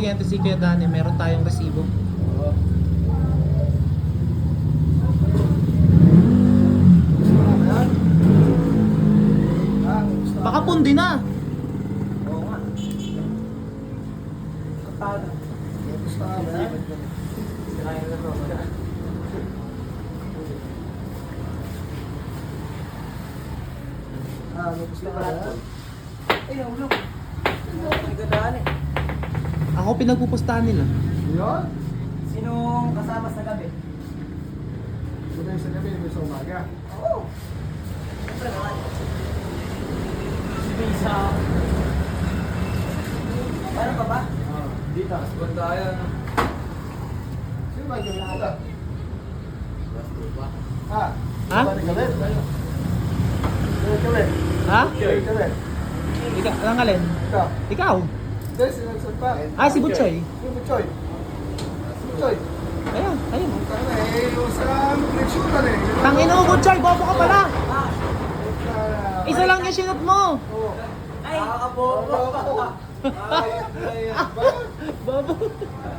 kliyente si Kuya Dani, meron tayong resibo. Oo. Baka pundi na. Oo nga. Katana. Gusto ko ba na to. Ah, gusto ka ba? Ay, nahulog. May gandaan eh. Ako pinagpupustahan nila. Yun? Sinong kasama sa gabi? Ito yung sa gabi, ito sa umaga. Oo. Siyempre naman. Si Bisa. Paano pa ba? Ah, dito. Banda yan. Sino ba yung gabi nila? Ah, Ha? Ba gabi? Gabi? Ha? Gabi? Ikaw, lang alin? Ikaw. Ikaw? Sino yung pa? Ah, si Butchoy. Sino Butchoy? Si Butchoy. Ayun, ayun. Tama na, eh, yung sa reflection eh. Tangin mo, Butchoy, bobo ka pala. Isa lang yung sinot mo. Oo. Ay! Ba? Bobo.